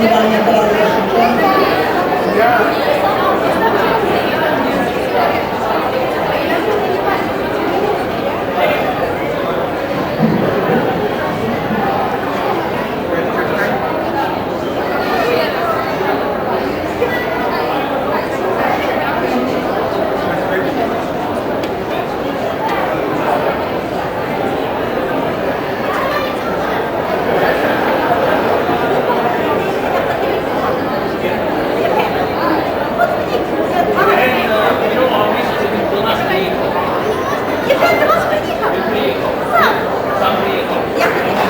Bonnie, Bonnie, Bonnie. Євген, до вас приїхав? Сам.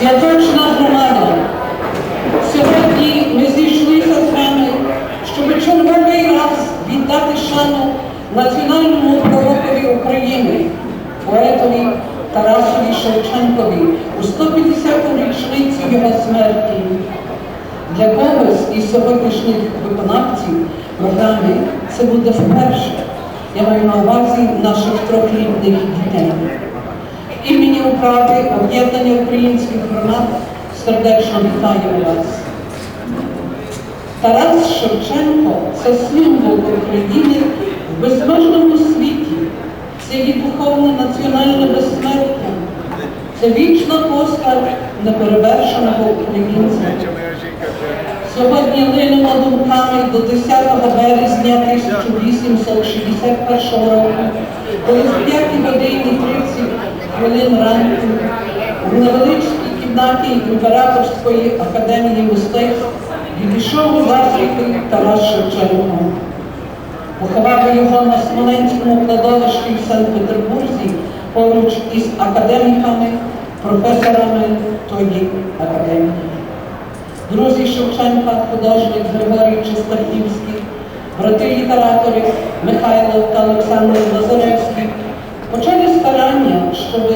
Святочна громада, сьогодні ми зійшлися з вами, щоб черговий раз віддати шану національному пророкові України, поетові Тарасові Шевченкові у 150-ту річницю його смерті. Для когось із сьогоднішніх виконавців програми це буде вперше. Я маю на увазі наших трьохлітніх дітей. Імені управи об'єднання українських громад сердечно вітаємо вас. Тарас Шевченко це символ України в безмежному світі. Це є духовне національне безсмертя. Це вічна постать неперевершеного українця. Сьогодні линемо думками до 10 березня 1861 року, коли з 5 годині 30 хвилин ранку в невеличкій кімнаті Імператорської академії мистецтв відійшов у засвіти Тарас Шевченко. Поховали його на Смоленському кладовищі в Санкт-Петербурзі поруч із академіками, професорами тої академії. Друзі Шевченка, художник Григорій Чистахівський, брати літератори Михайло та Олександр Лазаревський почали старання, щоб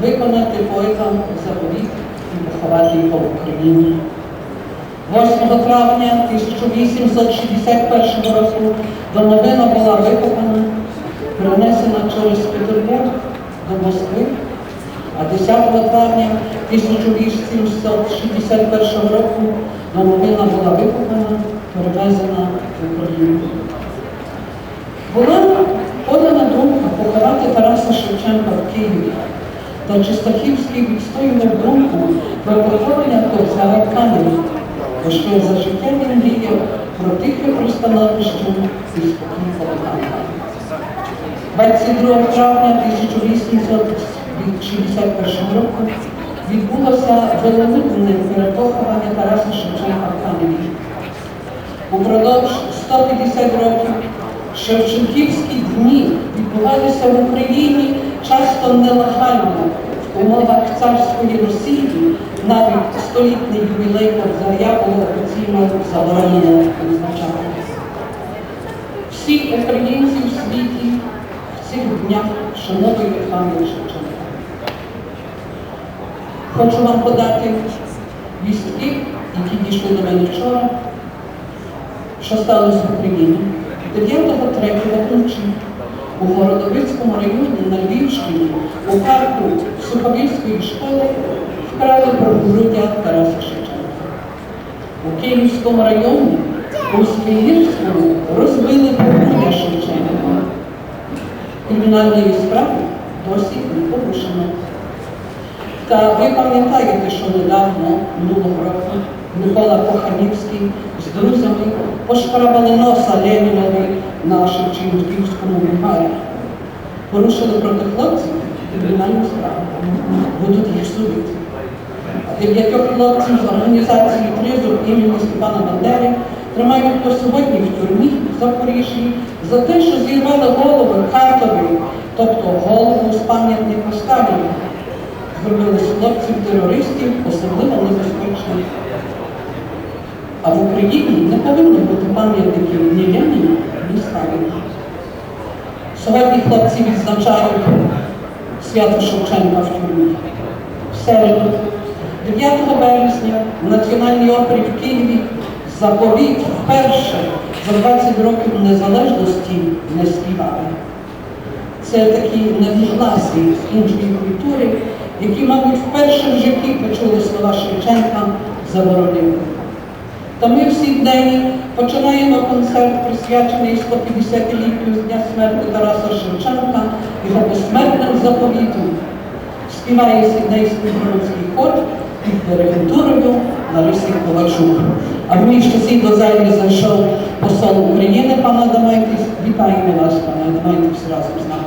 виконати поетам заповіт і поховати його в Україні. 8 травня 1861 року домовина була викопана, перенесена через Петербург до Москви, а 10 травня 1861 року домовина була викопана, перевезена в Україну. Була подана думка поховати Шевченка в Києві. Та Чистахівський відстоював думку про поховання Кобзара в Каневі, бо ще за життя він мріяв про тихе пристановище і спокій кохання. 22 травня 1861 року відбулося великодне перепоховання Тараса Шевченка в Каневі. Упродовж 150 років Шевченківські дні відбувалися в Україні часто нелегально в умовах царської Росії, навіть столітний ювілей Кобзаря було офіційно заборонено відзначати. Всі українці в світі в цих днях шановує пам'ять Шевченка. Хочу вам подати вістки, які дійшли до мене вчора, що сталося в Україні. 9-3 вночі у Городовицькому районі на Львівщині у парку Суховільської школи вкрали грудя Тараса Шевченка. У Київському районі у Свіївському розбили погруддя Шевченка. Кримінальної справи досі не порушено. Та ви пам'ятаєте, що недавно, минулого року, Микола Коханівський з друзями пошкрабали носа Ленінові на Шевченківському бульварі. Порушили проти хлопців кримінальну справу. Будуть їх судити. Дев'ятьох хлопців з організації Тризуб імені Степана Бандери тримають по сьогодні в тюрмі в Запоріжжі за те, що зірвали голови Картові, тобто голову з пам'ятника Сталіна. Зробили з хлопців терористів, особливо небезпечних. А в Україні не повинно бути пам'ятників ні Леніна, ні Сталіна. Сьогодні хлопці відзначають свято Шевченка в тюрмі. В середу, 9 вересня, в Національній опері в Києві заповіт вперше за 20 років незалежності не співали. Це такі невігласі з іншої культури, які, мабуть, вперше в житті почули слова Шевченка заборонили. Та ми всі в день починаємо концерт, присвячений 150-літтю з дня смерті Тараса Шевченка, його безсмертним заповітом. Співає Сіднейський городський хор під диригентурою Лариси Ковачук. А в мій часі до залі зайшов посол України пан Адамайтис. Вітаємо вас, пане Адамайтис, разом з нами.